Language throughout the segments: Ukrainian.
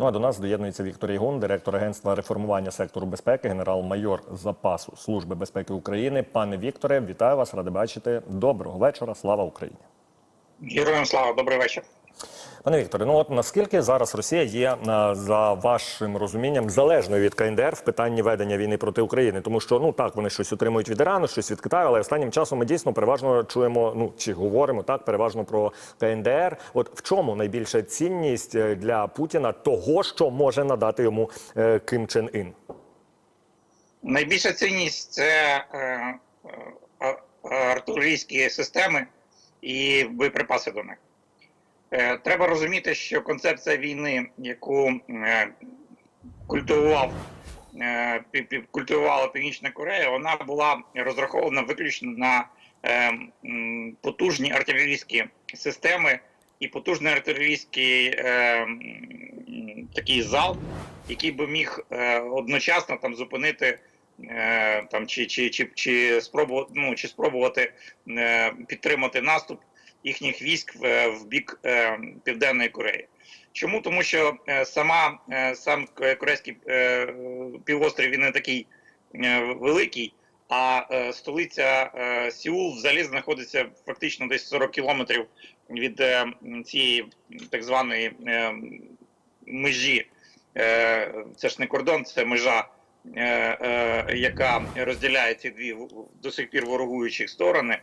Ну а до нас доєднується Віктор Гон, директор агентства реформування сектору безпеки, генерал-майор запасу Служби безпеки України. Пане Вікторе, вітаю вас, ради бачити. Доброго вечора. Слава Україні. Героям слава, добрий вечір. Пане Вікторе, ну от наскільки зараз Росія є за вашим розумінням залежною від КНДР в питанні ведення війни проти України, тому що ну так вони щось отримують від Ірану, щось від Китаю, але останнім часом ми дійсно переважно чуємо, ну чи говоримо так, переважно про КНДР. От в чому найбільша цінність е, для Путіна того, що може надати йому е, Ким Чен Ін? Найбільша цінність це е, е, артилерійські системи і боєприпаси до них. Е, треба розуміти, що концепція війни, яку е, культивував, е, культивувала Північна Корея, вона була розрахована виключно на потужні артилерійські системи і потужний артилерійський такий зал, який би міг одночасно там зупинити. Там чи, чи, чи, чи спробувати ну чи спробувати підтримати наступ їхніх військ в, в бік е, Південної Кореї. Чому? Тому що е, сама е, сам корейський е, півострів він не такий е, великий, а е, столиця е, Сеул взагалі знаходиться фактично десь 40 кілометрів від е, цієї так званої е, межі. Е, це ж не кордон, це межа, е, е, яка розділяє ці дві до сих пір ворогуючі сторони.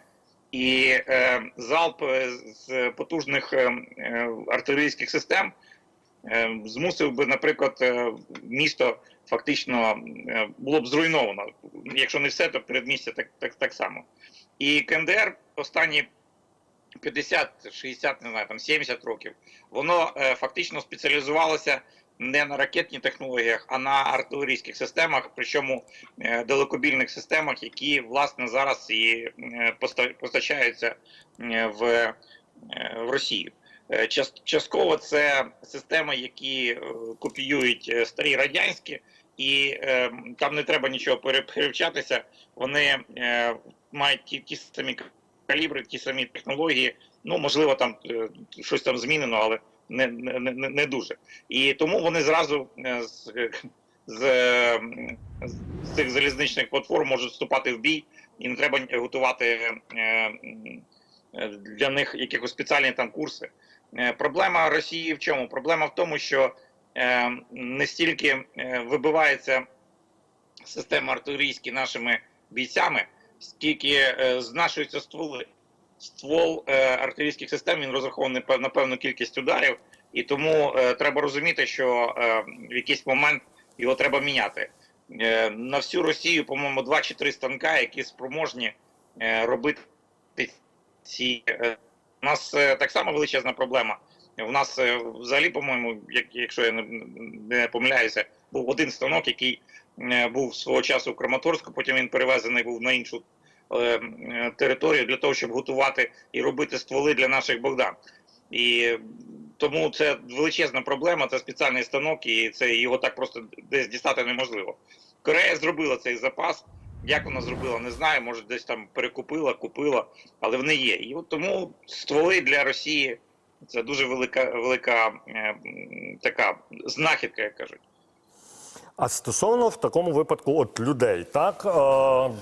І е, залп е, з потужних е, е, артилерійських систем е, змусив би, наприклад, місто фактично було б зруйновано. Якщо не все, то передмістя так, так, так само. І КНДР останні 50, 60, не знаю, там 70 років, воно е, фактично спеціалізувалося не на ракетних технологіях, а на артилерійських системах, причому е, далекобільних системах, які власне зараз і е, постачаються е, в, в Росію. Частково це системи, які копіюють старі радянські, і там не треба нічого перевчатися. Вони мають ті, ті самі калібри, ті самі технології. Ну можливо, там щось там змінено, але не, не, не, дуже. І тому вони зразу е, з, з, з цих залізничних платформ можуть вступати в бій, і не треба готувати е, е, для них якихось спеціальні там курси. Проблема Росії в чому? Проблема в тому, що не стільки вибивається система артилерійські нашими бійцями, скільки знашуються стволи. Ствол е, артилерійських систем він розрахований на певну кількість ударів, і тому е, треба розуміти, що е, в якийсь момент його треба міняти. На всю Росію, по-моєму, два чи три станка, які спроможні робити ці. У нас так само величезна проблема. У нас взагалі, по-моєму, як, якщо я не, помиляюся, був один станок, який був свого часу в Краматорську, потім він перевезений був на іншу територію для того, щоб готувати і робити стволи для наших Богдан. І тому це величезна проблема, це спеціальний станок, і це його так просто десь дістати неможливо. Корея зробила цей запас. Як вона зробила, не знаю. Може, десь там перекупила, купила, але вони є. І от тому стволи для Росії це дуже велика, велика е, така знахідка, як кажуть. А стосовно в такому випадку, от людей, так е,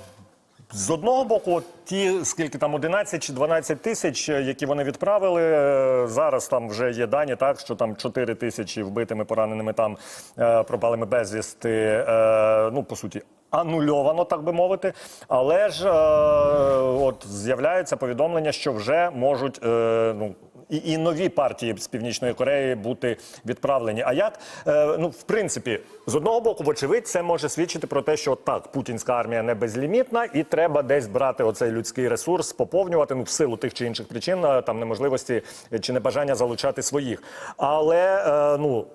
з одного боку, ті, скільки там 11 чи 12 тисяч, е, які вони відправили, е, зараз там вже є дані, так що там 4 тисячі вбитими, пораненими там е, пропалими безвісти. Ну по суті. Анульовано, так би мовити, але ж е, от з'являється повідомлення, що вже можуть е, ну і, і нові партії з північної Кореї бути відправлені. А як е, ну в принципі, з одного боку, вочевидь, це може свідчити про те, що так, путінська армія не безлімітна, і треба десь брати оцей людський ресурс, поповнювати ну в силу тих чи інших причин, е, там неможливості чи небажання залучати своїх. Але е, ну.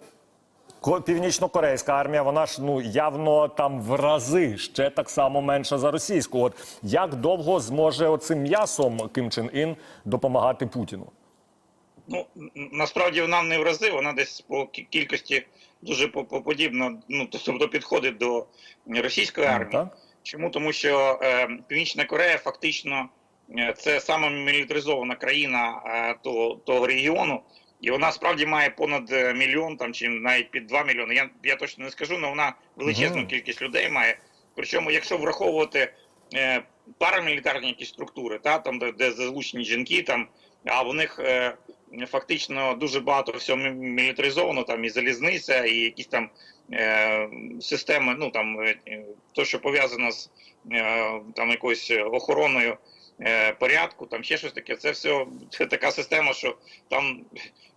Ко- Північно-корейська армія, вона ж ну явно там в рази ще так само менша за російську. От як довго зможе оцим м'ясом Ким Чен Ін допомагати Путіну? Ну насправді вона не в рази, вона десь по кількості дуже по- по- подібно, ну тобто підходить до російської армії. Так? Чому? Тому що е, Північна Корея фактично е, це саме мілітаризована країна е, того, того регіону, І вона справді має понад е, мільйон там чи навіть під 2 мільйони. Я, я точно не скажу, але вона величезну кількість людей має. Причому, якщо враховувати е, парамілітарні якісь структури, та там де, де залучені жінки, там а в них е, фактично дуже багато всього мілітаризовано, там і залізниця, і якісь там е, системи, ну там е, то, що пов'язано з е, там якоюсь охороною е, порядку, там ще щось таке. Це все це така система, що там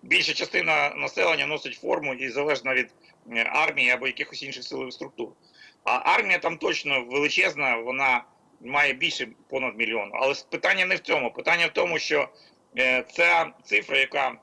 більша частина населення носить форму і залежно від е, армії або якихось інших силових структур. А армія там точно величезна, вона має більше понад мільйон. Але питання не в цьому. Питання в тому, що е, ця цифра, яка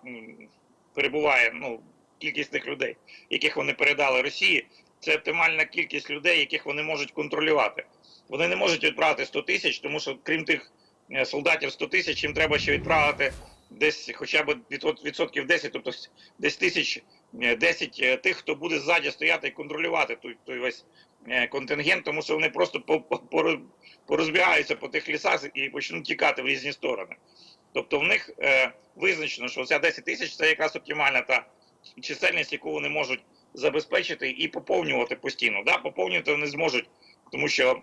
перебуває, ну кількість тих людей, яких вони передали Росії, це оптимальна кількість людей, яких вони можуть контролювати. Вони не можуть відправити 100 тисяч, тому що крім тих е, солдатів 100 тисяч, їм треба ще відправити десь хоча б відсотків 10, тобто десь тисяч е, 10 е, тих, хто буде ззаді стояти і контролювати той, той весь е, контингент, тому що вони просто по- по- порозбігаються по тих лісах і почнуть тікати в різні сторони. Тобто в них е, визначено, що ця 10 тисяч це якраз оптимальна та чисельність, яку вони можуть забезпечити і поповнювати постійно. Да, поповнювати вони зможуть, тому що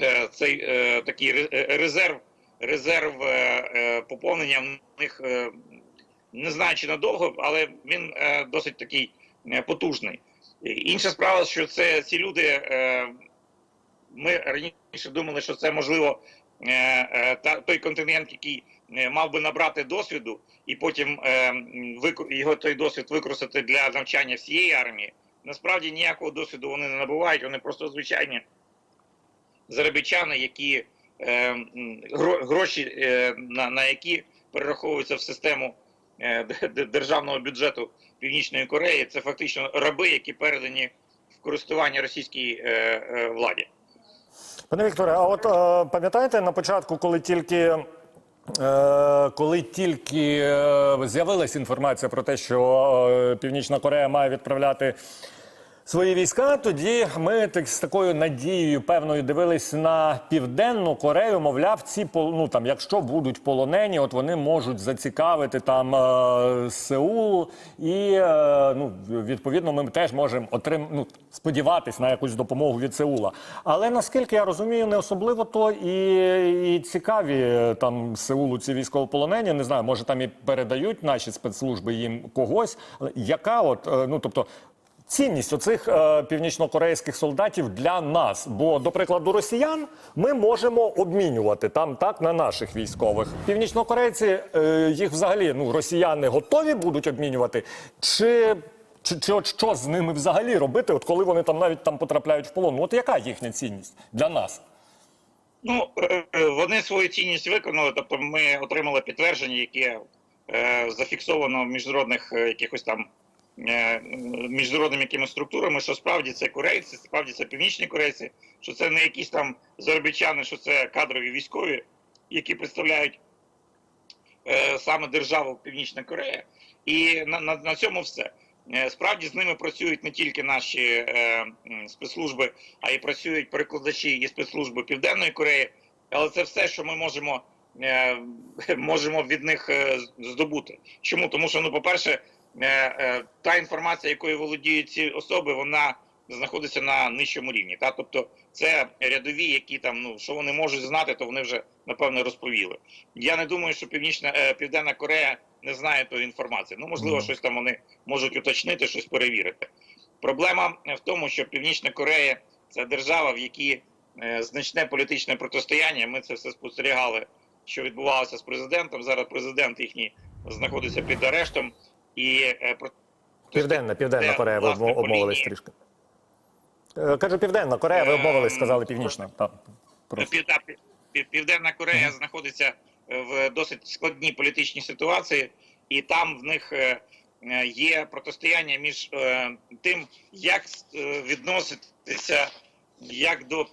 е, цей е, такий е, резерв, резерв е, е, поповнення в них е, не знаю чи надовго, але він е, досить такий е, потужний. Інша справа, що це ці люди. Е, ми раніше думали, що це можливо е, е, та той континент, який мав би набрати досвіду, і потім е, м, його той досвід використати для навчання всієї армії. Насправді ніякого досвіду вони не набувають, вони просто звичайні заробітчани, які е, гроші, е, на, на які перераховуються в систему е, державного бюджету Північної Кореї. Це фактично раби, які передані в користування російській е, е, владі. Пане Вікторе, а от е, пам'ятаєте на початку, коли тільки. Е, коли тільки е, з'явилася інформація про те, що е, Північна Корея має відправляти свої війська, тоді ми так з такою надією певною дивились на південну Корею. Мовляв, ці ну, там, якщо будуть полонені, от вони можуть зацікавити там е, Сеул, і е, ну, відповідно ми теж можемо отрим... ну, сподіватись на якусь допомогу від Сеула. Але наскільки я розумію, не особливо то і, і цікаві е, там Сеулу ці військовополонені. Не знаю, може там і передають наші спецслужби їм когось. Яка от е, ну тобто. Цінність оцих е, північнокорейських солдатів для нас, бо до прикладу росіян ми можемо обмінювати там так на наших військових. Північнокорейці е, їх взагалі ну росіяни готові будуть обмінювати, чи, чи, чи от що з ними взагалі робити, от коли вони там навіть там потрапляють в полон? Ну, От яка їхня цінність для нас? Ну, е, е, вони свою цінність виконали, тобто ми отримали підтвердження, яке е, зафіксовано в міжнародних е, якихось там міжнародними якимись структурами, що справді це корейці, справді це північні корейці, що це не якісь там заробітчани, що це кадрові військові, які представляють е, саме державу Північна Корея. І на, на, на цьому все. Е, Справді з ними працюють не тільки наші е, спецслужби, а й працюють перекладачі і спецслужби Південної Кореї. Але це все, що ми можемо, е, можемо від них е, здобути. Чому? Тому що, ну, по-перше, е, е, та інформація, якою володіють ці особи, вона знаходиться на нижчому рівні. Та? Тобто це рядові, які там, ну що вони можуть знати, то вони вже напевно розповіли. Я не думаю, що Північна е, Південна Корея не знає тої інформації. Ну, можливо, Мгм. щось там вони можуть уточнити, щось перевірити. Проблема в тому, що Північна Корея це держава, в якій е, значне політичне протистояння. Ми це все спостерігали, що відбувалося з президентом. Зараз президент їхній знаходиться під арештом і е, про- Південна, Південна Корея, ви обмовились трішки. Е, Кажу, Південна Корея, ви обмовились, сказали північна. Пів- Південна Корея знаходиться е, в досить складній політичній ситуації, і там в них е, е, є протистояння між е, тим, як е, відноситися як до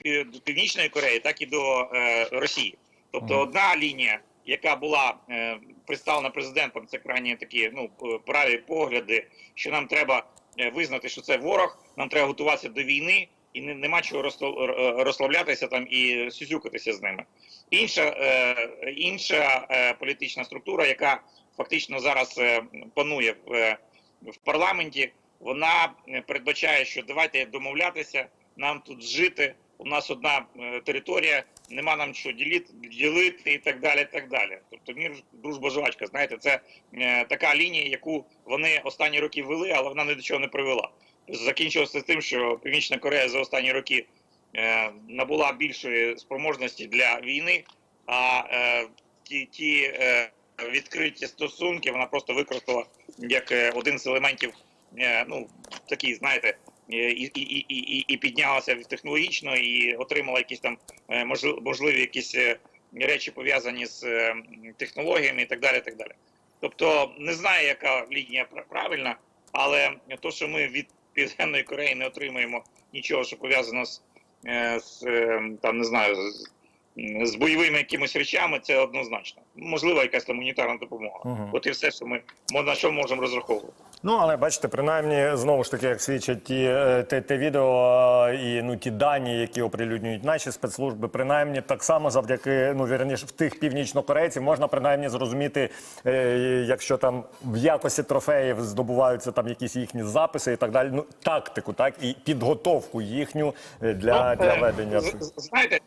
Північної Кореї, так і до е, Росії. Тобто, одна лінія, яка була е, представлена президентом, це крайні такі ну праві погляди, що нам треба е, визнати, що це ворог, нам треба готуватися до війни, і не, нема чого розслав- розслаблятися там і сюсюкатися з ними. Інша, е, інша е, політична структура, яка фактично зараз е, панує в, е, в парламенті, вона е, передбачає, що давайте домовлятися, нам тут жити. У нас одна е, територія, нема нам що ділити, ділити і так далі. і так далі. Тобто мір дружба жвачка. Знаєте, це е, така лінія, яку вони останні роки вели, але вона ні до чого не привела. Закінчилося тим, що Північна Корея за останні роки е, набула більшої спроможності для війни, а ті, ті відкриті стосунки вона просто використала як один з елементів, ну такий, знаєте, і, і, і, і, і піднялася технологічно і отримала якісь там е, можливі якісь е, речі пов'язані з е, технологіями і так далі. так далі. Тобто не знаю, яка лінія пра- правильна, але то, що ми від Південної Кореї не отримуємо нічого, що пов'язано з, е, з е, там не знаю, з, з бойовими якимись речами, це однозначно. Можливо, якась там гуманітарна допомога. Мгм. От і все, що ми на що можемо розраховувати. Ну, але бачите, принаймні, знову ж таки, як свідчать ті, е, те, те відео е, і ну, ті дані, які оприлюднюють наші спецслужби, принаймні так само завдяки, ну вірніше, в тих північнокорейців можна принаймні зрозуміти, е, якщо там в якості трофеїв здобуваються там якісь їхні записи і так далі. Ну, тактику, так, і підготовку їхню е, для, Ну, для ведення. Знаєте,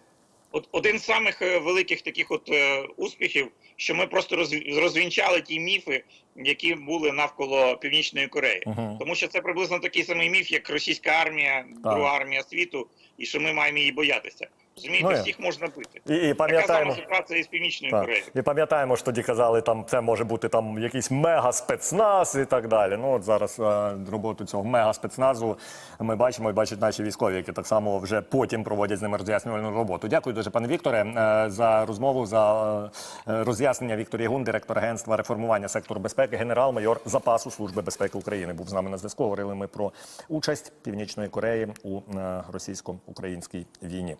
от один з самих е, великих таких от е, успіхів, що ми просто роз- розвінчали ті міфи, які були навколо Північної Кореї. Мгм. Тому що це приблизно такий самий міф, як російська армія, друга армія світу, і що ми маємо її боятися. Розумієте, Ну, всіх можна бити. І, і пам'ятаємо. ситуація з Північною Кореєю. І пам'ятаємо, що тоді казали, там це може бути там якийсь мега спецназ і так далі. Ну от зараз е, роботу цього мега спецназу ми бачимо і бачать наші військові, які так само вже потім проводять з ними роз'яснювальну роботу. Дякую дуже, пане Вікторе, е, за розмову, за е, роз'яснення. Віктор Ягун, директор агентства реформування сектору безпеки, генерал-майор запасу служби безпеки України. Був з нами на зв'язку. Говорили ми про участь Північної Кореї у російсько-українській війні.